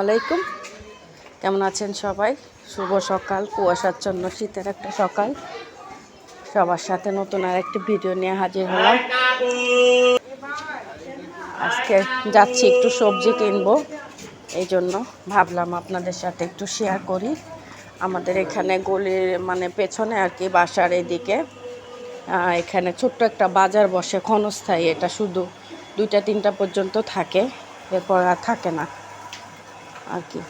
আলাইকুম। কেমন আছেন সবাই? শুভ সকাল, কুয়াশাচ্ছন্ন শীতের একটা সকাল। সবার সাথে নতুন আর একটি ভিডিও নিয়ে হাজির হলাম। আজকে যাচ্ছি একটু সবজি কিনবো এই জন্য ভাবলাম আপনাদের সাথে একটু শেয়ার করি। আমাদের এখানে গলির মানে পেছনে আর কি বাসার এদিকে এখানে ছোট্ট একটা বাজার বসে, ক্ষণস্থায়ী। এটা শুধু দুইটা, তিনটা পর্যন্ত থাকে, এরপর আর থাকে না। আর কি।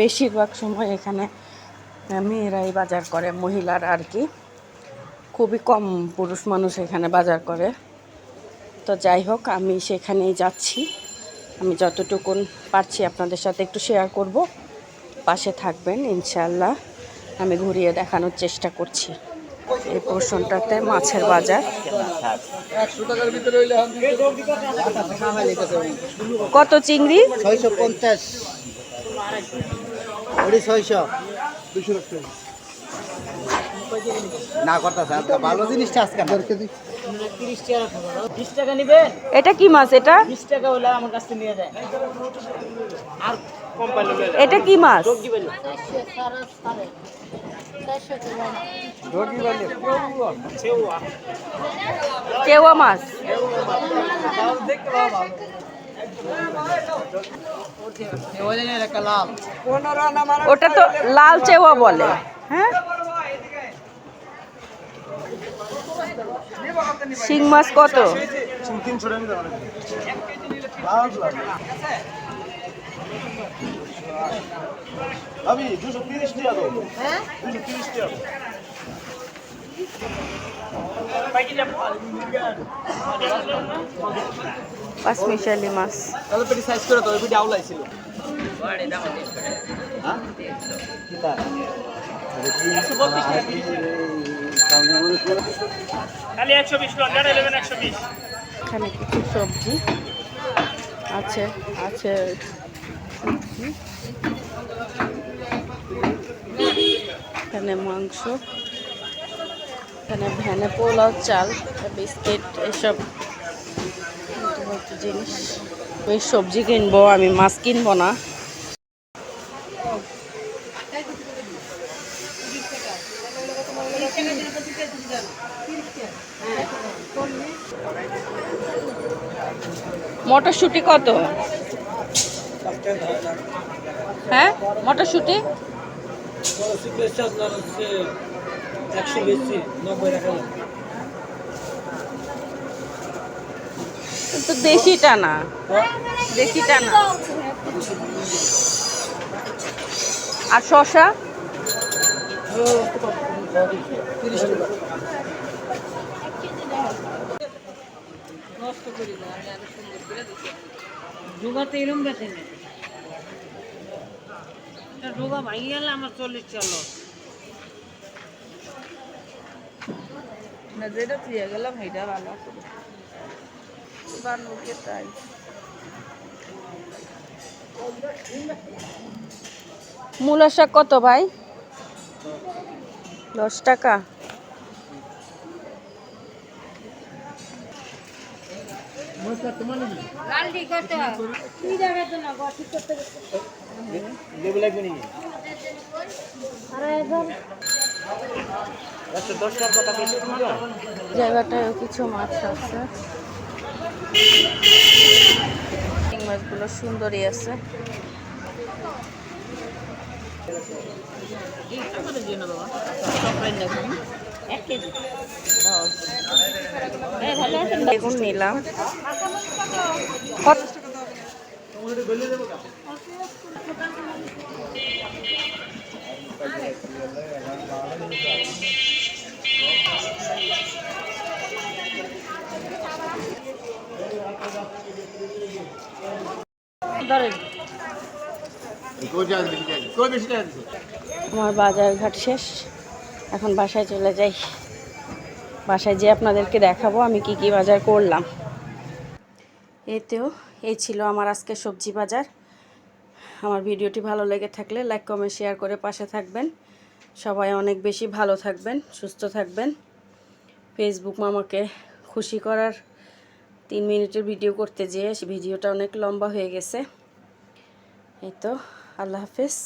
বেশিরভাগ সময় এখানে মেয়েরাই বাজার করে, মহিলারা আর কি। খুবই কম পুরুষ মানুষ এখানে বাজার করে। তো যাই হোক, আমি সেখানেই যাচ্ছি। আমি যতটুকুন পারছি আপনাদের সাথে একটু শেয়ার করব। পাশে থাকবেন ইনশাল্লাহ আমি ঘুরিয়ে দেখানোর চেষ্টা করছি। এই পোর্শনটাতে মাছের বাজার। কত চিংড়ি? ছয়শো পঞ্চাশ। ওটি ছয়শো। না করতেছে আজকে ভালো জিনিসটা আজকে না। বিশ টাকা নিবেন এটা কি মাছ এটা? বিশ টাকা হলে আমার কাছ নিয়ে যায় আর কম। এটা কি মাছ মাছ ওটা তো লাল চেওয়া বলে। হ্যাঁ? শিং মাছ কত? আমি দুশো তিরিশ টাকা দাও দুশো তিরিশ টাকা। পাঁচমিশালি মাছ। তাহলে পেটি সাইজ করে তো ওই পেটি আউলাই ছিল এখানে কিছু সবজি আছে আছে। সবজি এখানে মাংস। এখানে ভ্যানে পোলাও, চাল, বিস্কিট, এসব জিনিস। ওই সবজি কিনবো, আমি মাছ কিনবো না। মটরশুঁটি কত? হ্যাঁ মটরশুঁটি? একশো বেশি নব্বই টাকা তো দেশিটা না। দেশিটা না। আর শশা ডুবাতে এরম বেছে নেই। ডুবা ভাঙি গেলে আমার চল্লিশ চলো। যেটা দিয়ে গেলাম এটা ভালো বানুকে তাই। মূলা শাক কত ভাই? দশ টাকা? লাগবে নাকি? জায়গাটায় কিছু মাছ আছে। মাছগুলো সুন্দরই আছে। বেগুন নিলাম। কত ধরেন কই বেশি টাকা দিছে আমার বাজার ঘাট শেষ। এখন বাসায় চলে যাই। বাসায় যেয়ে আপনাদেরকে দেখাবো আমি কি কি বাজার করলাম। এতেও, এই ছিল আমার আজকে সবজি বাজার। আমার ভিডিওটি ভালো লেগে থাকলে লাইক, কমেন্ট, শেয়ার করে পাশে থাকবেন। সবাই অনেক বেশি ভালো থাকবেন, সুস্থ থাকবেন। ফেসবুক মামাকে খুশি করার তিন মিনিটের ভিডিও করতে যেয়ে ভিডিওটা অনেক লম্বা হয়ে গেছে। এই তো, আল্লাহ হাফেজ।